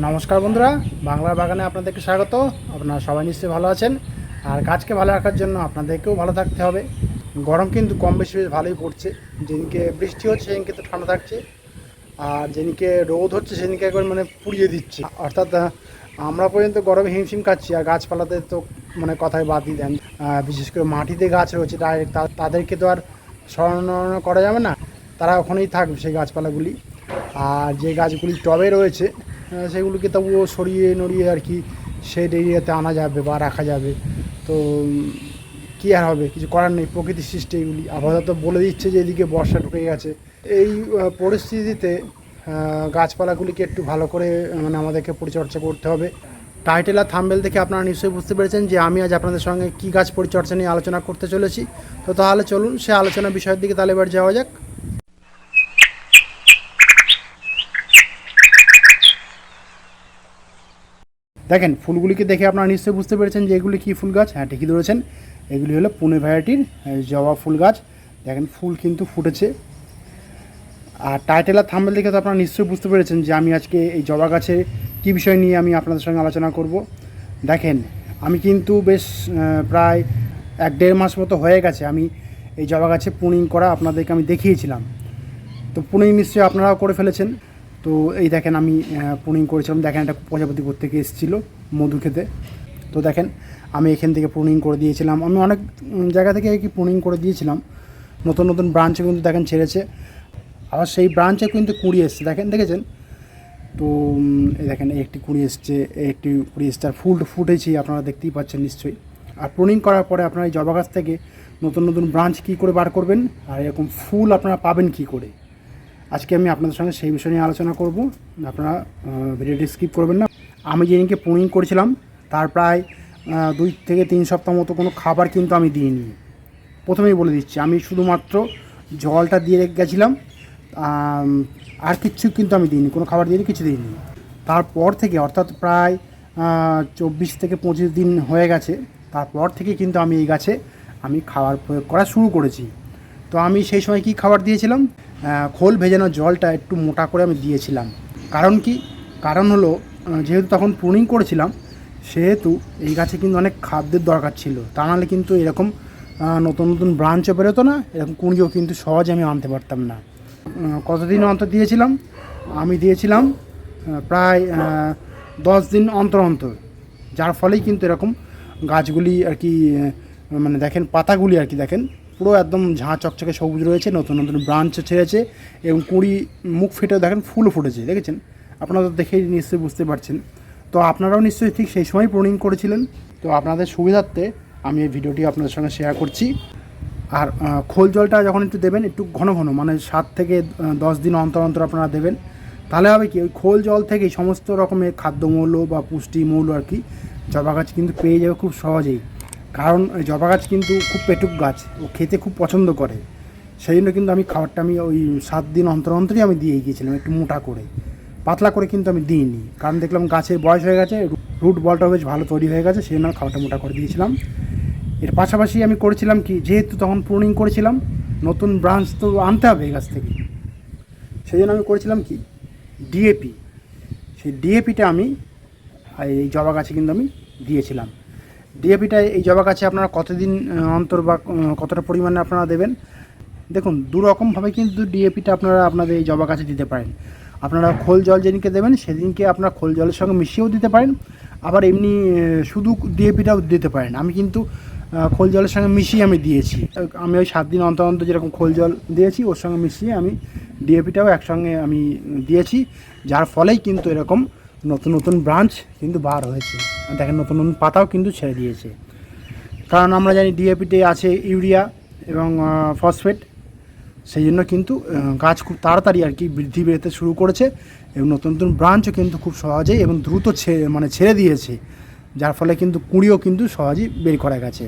নমস্কার বন্ধুরা বাংলার বাগানে আপনাদেরকে স্বাগত। আপনারা সবাই নিশ্চয়ই ভালো আছেন। আর গাছকে ভালো রাখার জন্য আপনাদেরকেও ভালো থাকতে হবে। গরম কিন্তু কম বেশি বেশ ভালোই পড়ছে। যেদিনকে বৃষ্টি হচ্ছে, সেদিনকে তো ঠান্ডা থাকছে। আর যেদিনকে রোদ হচ্ছে, সেদিনকে একবার মানে পুড়িয়ে দিচ্ছে। অর্থাৎ আমরা পর্যন্ত গরমে হিমশিম খাচ্ছি, আর গাছপালাতে তো মানে কথাই বাদ দিয়ে দেন। বিশেষ করে মাটিতে গাছ রয়েছে ডাইরেক্ট তাদেরকে তো আর স্মরণ করা যাবে না। তারা ওখানেই থাকবে সেই গাছপালাগুলি। আর যে গাছগুলি টবে রয়েছে সেগুলিকে তবুও সরিয়ে নড়িয়ে আর কি সেই এরিয়াতে আনা যাবে বা রাখা যাবে। তো কি আর হবে? কিছু করার নেই, প্রকৃতির সৃষ্টি এগুলি। আপাতত বলে দিচ্ছে যে এদিকে বর্ষা ঢুকে গেছে এই পরিস্থিতিতে গাছপালাগুলিকে একটু ভালো করে মানে আমাদেরকে পরিচর্যা করতে হবে। টাইটেল আর থাম্বেল দেখে আপনারা নিশ্চয়ই বুঝতে পেরেছেন যে আমি আজ আপনাদের সঙ্গে কী গাছ পরিচর্যা নিয়ে আলোচনা করতে চলেছি। তো তাহলে চলুন সে আলোচনা বিষয়ের দিকে তাহলে এবার যাওয়া যাক। দেখেন, ফুলগুলিকে দেখে আপনারা নিশ্চয়ই বুঝতে পেরেছেন যে এগুলি কী ফুল গাছ? হ্যাঁ ঠিকই ধরেছেন। এগুলি হলো পুনে ভ্যারাইটির জবা ফুল গাছ। দেখেন, ফুল কিন্তু ফুটেছে। আর টাইটেল আর থাম্বেল দেখে তো আপনারা নিশ্চয়ই বুঝতে পেরেছেন যে আমি আজকে এই জবা গাছের কী বিষয় নিয়ে আমি আপনাদের সঙ্গে আলোচনা করব। দেখেন, আমি কিন্তু বেশ প্রায় এক দেড় মাস মতো হয়ে গেছে আমি এই জবা গাছে পুনিং করা আপনাদেরকে আমি দেখিয়েছিলাম। তো পুনিং নিশ্চয়ই আপনারাও করে ফেলেছেন। তো এই দেখেন আমি পুনিং করেছিলাম। দেখেন একটা প্রজাপতি করতে থেকে এসেছিল মধু খেতে। তো দেখেন, আমি এখান থেকে পুনিং করে দিয়েছিলাম। আমি অনেক জায়গা থেকে কি পুনিং করে দিয়েছিলাম। নতুন নতুন ব্রাঞ্চে কিন্তু দেখেন ছেড়েছে। আবার সেই ব্রাঞ্চে কিন্তু কুড়ি এসছে। দেখেন, দেখেছেন? তো এই দেখেন, একটি কুড়ি এসছে, একটি কুড়ি এসছে। আর ফুল ফুটেছে, আপনারা দেখতেই পাচ্ছেন নিশ্চয়ই। আর প্রুনিং করার পরে আপনারা এই জবা গাছ থেকে নতুন নতুন ব্রাঞ্চ কী করে বার করবেন? আর এরকম ফুল আপনারা পাবেন কী করে? আজকে আমি আপনাদের সঙ্গে সেই বিষয় নিয়ে আলোচনা করব। আপনারা ভিডিওটি স্কিপ করবেন না। আমি যেদিনকে পুনিং করেছিলাম, তার প্রায় দুই থেকে তিন সপ্তাহ মতো কোনো খাবার কিন্তু আমি দিইনি। প্রথমেই বলে দিচ্ছি, আমি শুধুমাত্র জলটা দিয়ে রেখে গেছিলাম আর কিচ্ছু কিন্তু আমি দিইনি, কোনো খাবার দিইনি, কিছু দিইনি। তারপর থেকে, অর্থাৎ প্রায় চব্বিশ থেকে পঁচিশ দিন হয়ে গেছে, তারপর থেকে কিন্তু আমি এই গাছে আমি খাবার প্রয়োগ করা শুরু করেছি। তো আমি সেই সময় কি খাবার দিয়েছিলাম? খোল ভেজানো জলটা একটু মোটা করে আমি দিয়েছিলাম। কারণ কি? কারণ হলো যেহেতু তখন প্রুনিং করেছিলাম, সেহেতু এই গাছে কিন্তু অনেক খাদ্যের দরকার ছিল। তা নাহলে কিন্তু এরকম নতুন নতুন ব্রাঞ্চও বেরোতো না, এরকম কুঁড়িও কিন্তু সহজে আমি আনতে পারতাম না। কতদিন অন্তর দিয়েছিলাম? আমি দিয়েছিলাম প্রায় দশ দিন অন্তর অন্তর। যার ফলেই কিন্তু এরকম গাছগুলি আর কি মানে দেখেন, পাতাগুলি আর কি দেখেন পুরো একদম ঝাঁ চকচকে সবুজ রয়েছে, নতুন নতুন ব্রাঞ্চ ছেড়েছে এবং কুঁড়ি মুখ ফেটে দেখেন ফুলও ফুটেছে, দেখেছেন? আপনারা দেখেই নিশ্চয়ই বুঝতে পারছেন। তো আপনারাও নিশ্চয়ই ঠিক সেই সময় প্রুনিং করেছিলেন। তো আপনাদের সুবিধার্থে আমি এই ভিডিওটি আপনাদের সঙ্গে শেয়ার করছি। আর খোল জলটা যখন একটু দেবেন, একটু ঘন ঘন মানে সাত থেকে দশ দিন অন্তর অন্তর আপনারা দেবেন। তাহলে হবে কি, ওই খোল জল থেকেই সমস্ত রকমের খাদ্যমৌল বা পুষ্টি মৌল আর কি, জবা গাছ কিন্তু পেয়ে যাবে খুব সহজেই। কারণ জবা গাছ কিন্তু খুব পেটুক গাছ, ও খেতে খুব পছন্দ করে। সেই জন্য কিন্তু আমি খাবারটা আমি ওই সাত দিন অন্তর অন্তরই আমি দিয়ে গিয়েছিলাম একটু মোটা করে। পাতলা করে কিন্তু আমি দিইনি, কারণ দেখলাম গাছের বয়স হয়ে গেছে রুট বলটাও বেশ ভালো তৈরি হয়ে গেছে, সেই জন্য খাবারটা মোটা করে দিয়েছিলাম। এর পাশাপাশি আমি করেছিলাম কি, যেহেতু তখন প্রুনিং করেছিলাম, নতুন ব্রাঞ্চ তো আনতে হবে গাছ থেকে। সেই জন্য আমি করেছিলাম কি, ডিএপি। সেই ডিএপিটা আমি, এই জবা গাছে কিন্তু আমি দিয়েছিলাম। ডিএপিটা এই জবা গাছে আপনারা কতদিন অন্তর বা কতটা পরিমাণে আপনারা দেবেন? দেখুন, দু রকমভাবে কিন্তু ডিএপিটা আপনারা আপনাদের এই জবা গাছে দিতে পারেন। আপনারা খোল জল যেদিনকে দেবেন, সেদিনকে আপনারা খোল জলের সঙ্গে মিশিয়েও দিতে পারেন। আবার এমনি শুধু ডিএপিটাও দিতে পারেন। আমি কিন্তু খোল জলের সঙ্গে মিশিয়ে আমি দিয়েছি। আমি ওই সাত দিন অন্তর অন্তর যেরকম খোল জল দিয়েছি, ওর সঙ্গে মিশিয়ে আমি ডিএপিটাও একসঙ্গে আমি দিয়েছি। যার ফলেই কিন্তু এরকম নতুন নতুন ব্রাঞ্চ কিন্তু বার হয়েছে। দেখেন নতুন নতুন পাতাও কিন্তু ছেড়ে দিয়েছে। কারণ আমরা জানি ডিএপিতে আছে ইউরিয়া এবং ফসফেট সেই জন্য কিন্তু গাছ খুব তাড়াতাড়ি আর কি বৃদ্ধি পেতে শুরু করেছে এবং নতুন নতুন ব্রাঞ্চও কিন্তু খুব সহজেই এবং দ্রুত মানে ছেড়ে দিয়েছে। যার ফলে কিন্তু কুঁড়িও কিন্তু সহজেই বের করা গেছে।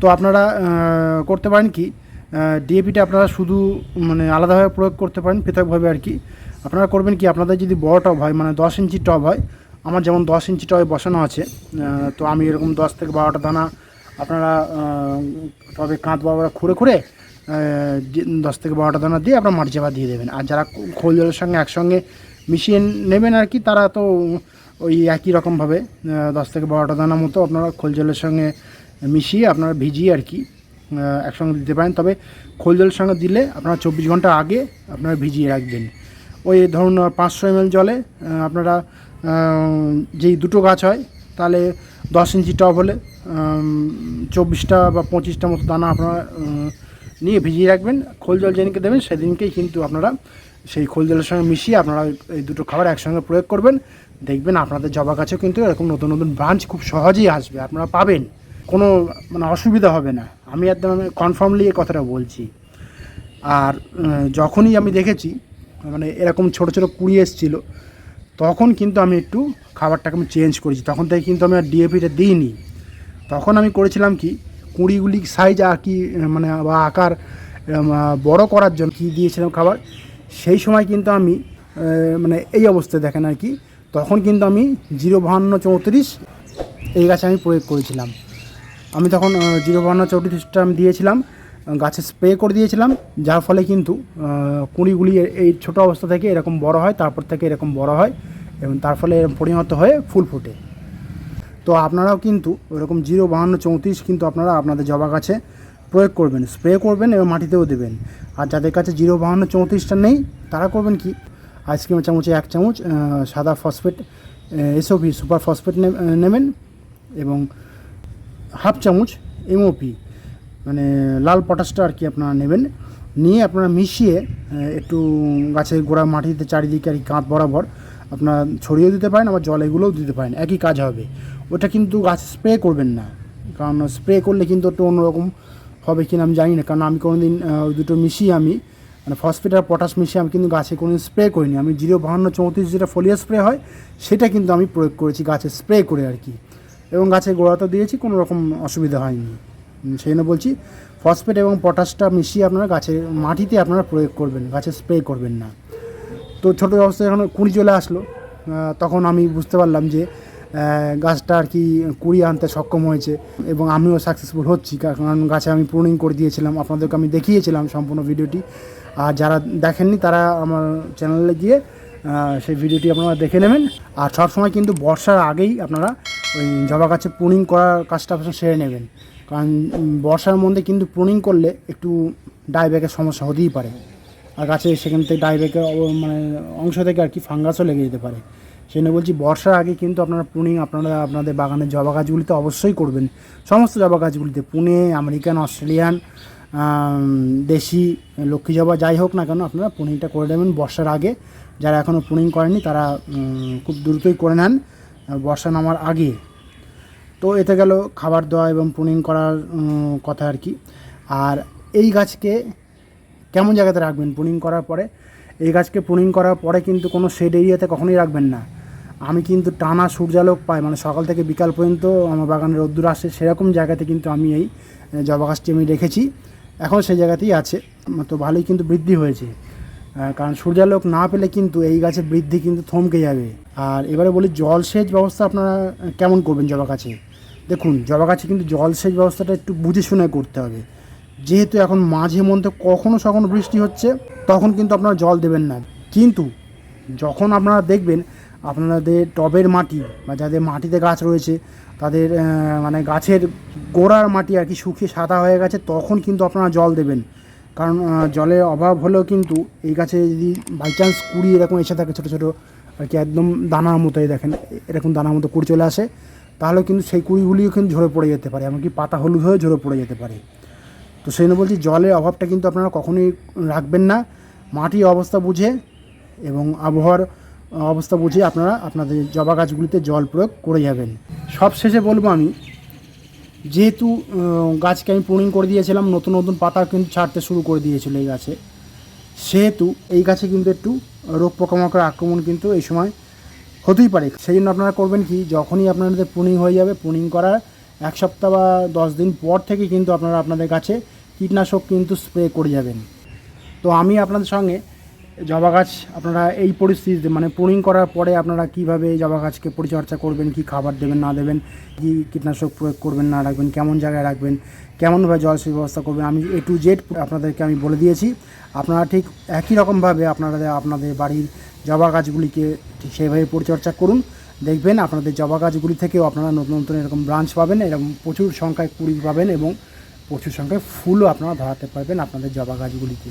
তো আপনারা করতে পারেন কি ডিএপিটা আপনারা শুধু মানে আলাদাভাবে প্রয়োগ করতে পারেন পৃথকভাবে আর কি। আপনারা করবেন কি, আপনাদের যদি বড় টব হয় মানে দশ ইঞ্চি টব হয়, আমার যেমন দশ ইঞ্চি টবে বসানো আছে তো আমি এরকম দশ থেকে বারোটা দানা আপনারা টবে কাঁধ বরাবর খুঁড়ে খুঁড়ে দশ থেকে বারোটা দানা দিয়ে আপনার মাটি চাপা দিয়ে দেবেন। আর যারা খোল জলের সঙ্গে একসঙ্গে মিশিয়ে নেবেন আর কি, তারা তো ওই একই রকমভাবে দশ থেকে বারোটা দানা মতো আপনারা খোল জলের সঙ্গে মিশিয়ে আপনারা ভিজিয়ে আর কি একসঙ্গে দিতে পারেন। তবে খোল জলের সঙ্গে দিলে আপনারা চব্বিশ ঘণ্টা আগে আপনারা ভিজিয়ে রাখবেন। ওই ধরুন পাঁচশো এম জলে আপনারা যেই দুটো গাছ হয়, তাহলে দশ ইঞ্চি টব হলে চব্বিশটা বা পঁচিশটা মতো দানা আপনারা নিয়ে ভিজিয়ে রাখবেন, খোল জল যেদিনকে দেবেন সেদিনকেই কিন্তু আপনারা সেই খোল জলের সঙ্গে মিশিয়ে আপনারা এই দুটো খাবার একসঙ্গে প্রয়োগ করবেন। দেখবেন আপনাদের জবা গাছেও কিন্তু এরকম নতুন নতুন ব্রাঞ্চ খুব সহজেই আসবে, আপনারা পাবেন। কোনো মানে অসুবিধা হবে না। আমি একদম কনফার্মলি এই কথাটা বলছি। আর যখনই আমি দেখেছি মানে এরকম ছোট ছোট কুড়ি এসেছিল, তখন কিন্তু আমি একটু খাবারটাকে আমি চেঞ্জ করেছি। তখন থেকে কিন্তু আমি আর ডিএপিটা দিইনি। তখন আমি করেছিলাম কি, কুড়িগুলি সাইজ আর কি মানে বা আকার বড় করার জন্য কী দিয়েছিলাম খাবার, সেই সময় কিন্তু আমি মানে এই অবস্থায় দেখেন আর কি, তখন কিন্তু আমি জিরো বাহান্ন চৌত্রিশ এই গাছে আমি প্রয়োগ করেছিলাম। আমি তখন জিরো বাহান্ন চৌত্রিশটা আমি দিয়েছিলাম। গাছে স্প্রে করে দিয়েছিলাম, যার ফলে কিন্তু কুঁড়িগুলি এই ছোট অবস্থা থেকে এরকম বড় হয়, তারপর থেকে এরকম বড় হয় এবং তার ফলে এরকম পরিণত হয়ে ফুল ফোটে। তো আপনারাও কিন্তু ওরকম জিরো বাহান্ন চৌত্রিশ কিন্তু আপনারা আপনাদের জবা গাছে প্রয়োগ করবেন, স্প্রে করবেন এবং মাটিতেও দেবেন। আর যাদের কাছে জিরো বাহান্ন চৌত্রিশটা নেই, তারা করবেন কি? আইসক্রিমের চামচে এক চামচ সাদা ফসফেট এসওপি সুপার ফসফেট নেবেন এবং হাফ চামচ এমওপি মানে লাল পটাশটা আর কি আপনারা নেবেন। নিয়ে আপনারা মিশিয়ে একটু গাছের গোড়া মাটিতে চারিদিকে আর কি কাঁধ বরাবর আপনারা ছড়িয়েও দিতে পারেন, আবার জল এগুলোও দিতে পারেন। একই কাজ হবে। ওটা কিন্তু গাছ স্প্রে করবেন না। কারণ স্প্রে করলে কিন্তু একটু অন্যরকম হবে কিনা আমি জানি না। কারণ আমি কোনোদিন দুটো মিশিয়ে আমি মানে ফসফেট আর পটাশ মিশিয়ে আমি কিন্তু গাছে কোনো স্প্রে করিনি। আমি জিরো বাহান্ন চৌত্রিশ যেটা ফোলিয়া স্প্রে হয়, সেটা কিন্তু আমি প্রয়োগ করেছি গাছে স্প্রে করে আর কি। এবং গাছে গোড়াতে দিয়েছি, কোনো রকম অসুবিধা হয়নি। সেই জন্য বলছি ফসফেট এবং পটাশটা মিশিয়ে আপনারা গাছের মাটিতে আপনারা প্রয়োগ করবেন, গাছে স্প্রে করবেন না। তো ছোটো অবস্থায় যখন কুড়ি চলে আসলো তখন আমি বুঝতে পারলাম যে গাছটা আর কি কুড়ি আনতে সক্ষম হয়েছে এবং আমিও সাকসেসফুল হচ্ছি কারণ গাছে আমি প্রুনিং করে দিয়েছিলাম, আপনাদেরকে আমি দেখিয়েছিলাম সম্পূর্ণ ভিডিওটি আর যারা দেখেননি, তারা আমার চ্যানেলে গিয়ে সেই ভিডিওটি আপনারা দেখে নেবেন। আর সবসময় কিন্তু বর্ষার আগেই আপনারা ওই জবা গাছে প্রুনিং করার কাজটা সেরে নেবেন। কারণ বর্ষার মধ্যে কিন্তু প্রুনিং করলে একটু ডাইব্যাকের সমস্যা হতেই পারে। আর গাছে সেখান থেকে ডাইব্যাকের মানে অংশ থেকে আর কি ফাঙ্গাসও লেগে যেতে পারে। সেই জন্য বলছি, বর্ষার আগে কিন্তু আপনারা প্রুনিং আপনারা আপনাদের বাগানের জবা গাছগুলিতে অবশ্যই করবেন। সমস্ত জবা গাছগুলিতে, পুনে, আমেরিকান, অস্ট্রেলিয়ান দেশি, লক্ষ্মী জবা যাই হোক না কেন, আপনারা পুনিংটা করে নেবেন বর্ষার আগে। যারা এখনও পুনিং করেনি তারা খুব দ্রুতই করে নেন বর্ষা নামার আগে। তো এতে গেল খাবার দেওয়া এবং পুনিং করার কথা আর কি। আর এই গাছকে কেমন জায়গাতে রাখবেন পুনিং করার পরে? এই গাছকে পুনিং করার পরে কিন্তু কোনো শেড এরিয়াতে কখনোই রাখবেন না। আমি কিন্তু টানা সূর্যালোক পাই মানে সকাল থেকে বিকাল পর্যন্ত আমার বাগানে রোদ্দুর আসে, সেরকম জায়গাতে কিন্তু আমি এই, জবা গাছটি আমি রেখেছি। এখন সেই জায়গাতেই আছে, তো ভালোই কিন্তু বৃদ্ধি হয়েছে। কারণ সূর্যালোক না পেলে কিন্তু এই গাছের বৃদ্ধি কিন্তু থমকে যাবে। আর এবারে বলি জলসেচ ব্যবস্থা আপনারা কেমন করবেন জবা গাছে? দেখুন, জবা গাছে কিন্তু জলসেচ ব্যবস্থাটা একটু বুঝে শুনে করতে হবে। যেহেতু এখন মাঝে মধ্যে কখনো সখনো বৃষ্টি হচ্ছে, তখন কিন্তু আপনারা জল দেবেন না। কিন্তু যখন আপনারা দেখবেন আপনাদের টবের মাটি বা যাদের মাটিতে গাছ রয়েছে, তাদের মানে গাছের গোড়ার মাটি আর কি শুকিয়ে সাদা হয়ে গেছে, তখন কিন্তু আপনারা জল দেবেন। কারণ জলের অভাব হলেও কিন্তু এই গাছে যদি বাই চান্স কুড়ি এরকম এসে থাকে ছোটো ছোটো, আর কি একদম দানার মতোই দেখেন, এরকম দানার মতো কুড়ি চলে আসে, তাহলে কিন্তু সেই কুড়িগুলিও কিন্তু ঝরে পড়ে যেতে পারে, এমনকি পাতা হলুদ হয়ে ঝরে পড়ে যেতে পারে। তো সেই জন্য বলছি, জলের অভাবটা কিন্তু আপনারা কখনোই রাখবেন না, মাটির অবস্থা বুঝে এবং আবহাওয়ার, অবস্থা বুঝে আপনারা আপনাদের জবা গাছগুলিতে জল প্রয়োগ করে যাবেন। সব শেষে বলব আমি যেহেতু গাছকে আমি প্রুনিং করে দিয়েছিলাম, নতুন নতুন পাতা কিন্তু ছাড়তে শুরু করে দিয়েছিল এই গাছে। সেহেতু এই গাছে কিন্তু একটু রোগ পোকামাকড়ের আক্রমণ কিন্তু এই সময় হতেই পারে। সেই জন্য আপনারা করবেন কি, যখনই আপনাদের পুনিং হয়ে যাবে পুনিং করার এক সপ্তাহ বা দশ দিন পর থেকে কিন্তু আপনারা আপনাদের গাছে কীটনাশক কিন্তু স্প্রে করে যাবেন। তো আমি আপনাদের সঙ্গে জবা গাছ আপনারা এই পরিস্থিতিতে মানে প্রুনিং করার পরে আপনারা কীভাবে এই জবা গাছকে পরিচর্যা করবেন, কি খাবার দেবেন, না দেবেন, কি কীটনাশক প্রয়োগ করবেন, না রাখবেন, কেমন জায়গায় রাখবেন, কেমনভাবে জলসেচ ব্যবস্থা করবেন, আমি এ টু জেড আপনাদেরকে আমি বলে দিয়েছি। আপনারা ঠিক একই রকমভাবে আপনারা আপনাদের বাড়ির জবা গাছগুলিকে ঠিক সেইভাবে পরিচর্যা করুন। দেখবেন আপনাদের জবা গাছগুলি থেকেও আপনারা নতুন নতুন এরকম ব্রাঞ্চ পাবেন, এরকম প্রচুর সংখ্যায় কুড়ি পাবেন এবং প্রচুর সংখ্যায় ফুলও আপনারা ধরাতে পারবেন আপনাদের জবা গাছগুলিতে।